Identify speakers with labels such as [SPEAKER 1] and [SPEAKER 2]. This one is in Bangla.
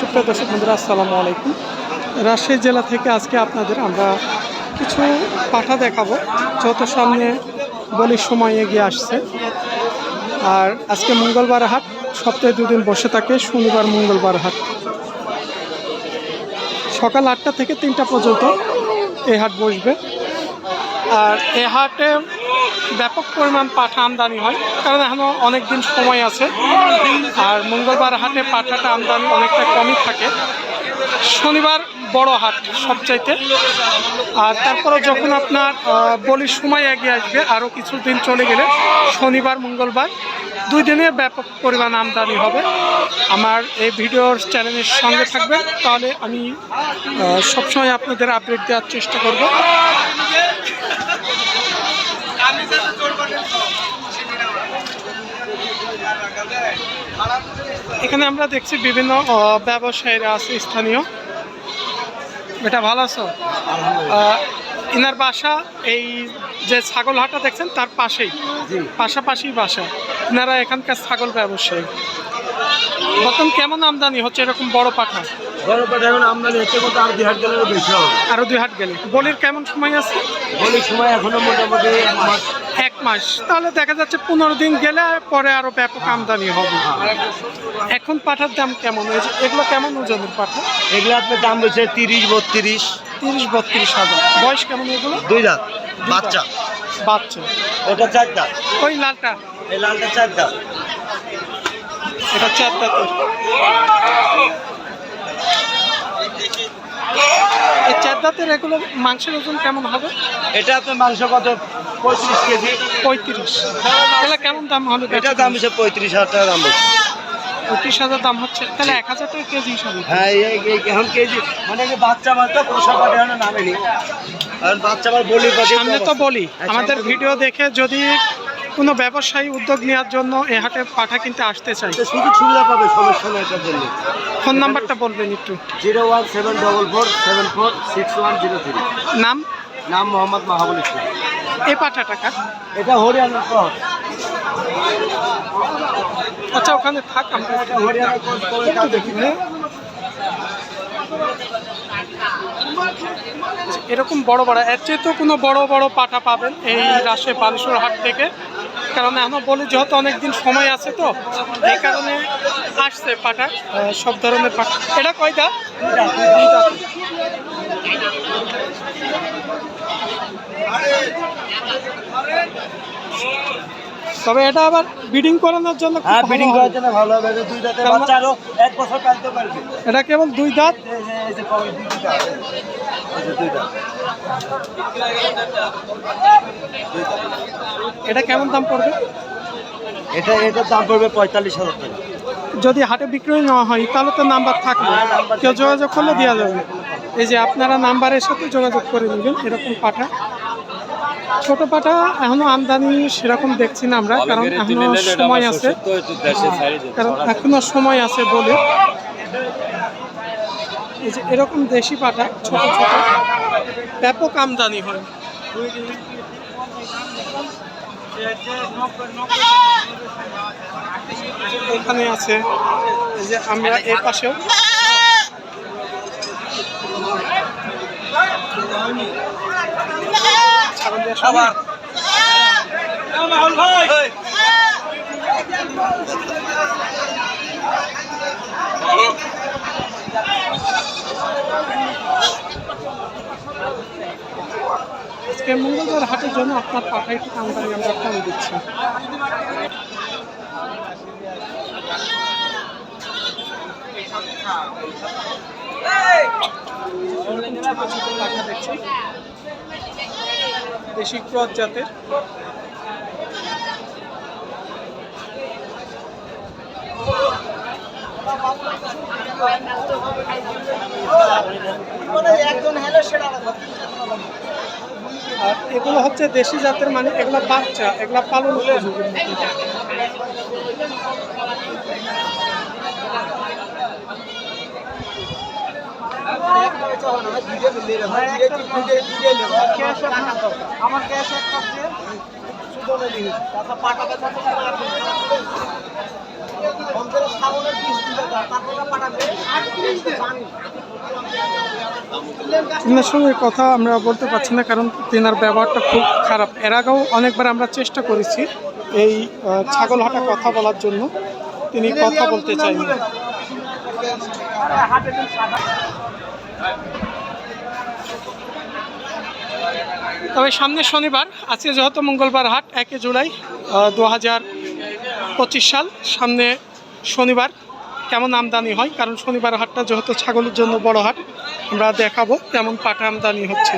[SPEAKER 1] সুপ্রিয় দর্শক বন্ধুরা, আসসালামু আলাইকুম। রাজশাহী জেলা থেকে আজকে আপনাদের আমরা কিছু পাঠা দেখাবো, যত সামনে বলির সময় এগিয়ে আসছে। আর আজকে মঙ্গলবার হাট, সপ্তাহে দুদিন বসে থাকে, শনিবার, মঙ্গলবার হাট। সকাল আটটা থেকে তিনটা পর্যন্ত এই হাট বসবে। আর এ হাটে ব্যাপক পরিমাণ পাঠা আমদানি হয়, কারণ এখনও অনেক দিন সময় আছে। আর মঙ্গলবার হাটে পাঠাটা আমদানি অনেকটা কমই থাকে। শনিবার বড় হাট সবচাইতে। আর তারপরে যখন আপনার বলির সময় এগিয়ে আসবে, আরও কিছু দিন চলে গেলে শনিবার, মঙ্গলবার, দুই দিনে ব্যাপক পরিমাণ আমদানি হবে। আমার এই ভিডিওর চ্যানেলের সঙ্গে থাকবেন, তাহলে আমি সবসময় আপনাদের আপডেট দেওয়ার চেষ্টা করব। এখানে আমরা দেখছি বিভিন্ন ব্যবসায়ীরা আছে স্থানীয়। এটা ভালো আছো? ইনার বাসা এই যে ছাগল হাটা দেখছেন তার পাশেই। পাশাপাশি বাসা। ইনারা এখানকার ছাগল ব্যবসায়ী। বর্তমান কেমন আমদানি হচ্ছে? এরকম বড় পাঠা
[SPEAKER 2] পাঠা এখন আমদানি হচ্ছে কিন্তু আর দুই হাট গেলেও বেশি হবে।
[SPEAKER 1] আরও দুই হাট গেলে। বলির কেমন সময় আছে?
[SPEAKER 2] বলির সময় এখনও মোটামুটি এক মাস।
[SPEAKER 1] এক মাস। তাহলে দেখা যাচ্ছে পনেরো দিন গেলে পরে আরও ব্যাপক আমদানি হবে। এখন পাঠার দাম কেমন? হয়েছে এগুলো কেমন ওজনের পাঠা
[SPEAKER 2] এগুলো আপনার দাম রয়েছে তিরিশ বত্রিশ।
[SPEAKER 1] তিরিশ বত্রিশ হাজার। বয়স কেমন এগুলো?
[SPEAKER 2] দুই দাঁত। বাচ্চা।
[SPEAKER 1] বাচ্চা।
[SPEAKER 2] ওটা চার দাঁত।
[SPEAKER 1] ওই লালটা।
[SPEAKER 2] এই লালটা চার দাঁত।
[SPEAKER 1] এটা চার দাঁতের। দাঁতের এগুলো মাংসের ওজন কেমন হবে?
[SPEAKER 2] এটা আপনার মাংস কত? পঁয়ত্রিশ কেজি।
[SPEAKER 1] পঁয়ত্রিশ। তাহলে কেমন দাম হবে?
[SPEAKER 2] এটা দাম হচ্ছে পঁয়ত্রিশ হাজার টাকা দাম বেশি
[SPEAKER 1] পঁয়ত্রিশ হাজার দাম হচ্ছে। তাহলে এক হাজার টাকা কেজি হিসাবে।
[SPEAKER 2] হ্যাঁ এখন কেজি মানে বাচ্চা তো পোষা এখন নামেনি। আর বাচ্চা বলি
[SPEAKER 1] সামনে তো বলি। আমাদের ভিডিও দেখে যদি কোনো ব্যবসায়ী উদ্যোগ নেওয়ার জন্য এ হাটে পাঠা কিনতে আসতে চাই।
[SPEAKER 2] সুযোগ সুবিধা পাবে সমস্যা নেই এটার জন্য।
[SPEAKER 1] ফোন নাম্বারটা বলবেন একটু।
[SPEAKER 2] Zero one seven double four seven four six one zero three.
[SPEAKER 1] নাম?
[SPEAKER 2] নাম মোহাম্মদ মাহাবুল ইসলাম।
[SPEAKER 1] এই পাঠা টাকা
[SPEAKER 2] এটা হরিয়ানার
[SPEAKER 1] আচ্ছা ওখানে থাক আমরা
[SPEAKER 2] হরিয়ানার পর
[SPEAKER 1] দেখি। এরকম বড় বড় এর চেয়ে তো কোনো বড় বড় পাঠা পাবেন এই রাশে বালেশ্বর হাট থেকে। কারণ এখনও বলি যেহেতু অনেকদিন সময় আছে তো এই কারণে আসছে আহ, সব ধরনের পাঠা এটা কয়টা দাঁত। তবে এটা আবার বিডিং করানোর জন্য
[SPEAKER 2] হ্যাঁ বিডিং করার জন্য ভালো হবে দুই দাঁতের বাচ্চা আরও এক বছর পালতে পারবে
[SPEAKER 1] এটা কেবল দাঁত
[SPEAKER 2] এই যে দুই দাঁত
[SPEAKER 1] এটা কেমন দাম পড়বে?
[SPEAKER 2] এটা এটার দাম পড়বে পঁয়তাল্লিশ হাজার টাকা।
[SPEAKER 1] যদি হাটে বিক্রয় নেওয়া হয় তাহলে তো নাম্বার থাকবে।
[SPEAKER 2] হ্যাঁ,
[SPEAKER 1] কেউ যোগাযোগ করলে দেওয়া যাবে। এই যে আপনারা নাম্বারের সাথে যোগাযোগ করে নেবেন এরকম পাঠা। ছোট পাঠা এখনও আমদানি সেরকম দেখছি না আমরা কারণ এখনও সময় আছে। কারণ এখনও সময় আছে বলে। এই যে এরকম দেশি পাঠা ছোট ছোট ব্যাপক আমদানি হয়। এখানে আছে এই যে আমরা এর পাশেও। ছাগল দেওয়ার সময় আজকে মঙ্গলবার হাটের জন্য আপনার পাঠা একটু আমদানি আমরা কম দিচ্ছি। দেশি ক্রস জাতের। আর এগুলো হচ্ছে দেশি জাতের মানে এগুলা বাচ্চা এগুলা পালন
[SPEAKER 2] আমার ক্যাশ এক
[SPEAKER 1] তিনার সঙ্গে কথা আমরা বলতে পারছি না, কারণ তিনার ব্যবহারটা খুব খারাপ। এর আগেও অনেকবার আমরা চেষ্টা করেছি এই ছাগল হাটা কথা বলার জন্য। তিনি কথা বলতে চাইনি। তবে সামনে শনিবার, আজকে যেহেতু মঙ্গলবার হাট, একে জুলাই দু হাজার পঁচিশ সাল, সামনে শনিবার কেমন আমদানি হয়? কারণ শনিবার হাটটা যেহেতু ছাগলের জন্য বড় হাট, আমরা দেখাবো কেমন পাটা আমদানি হচ্ছে।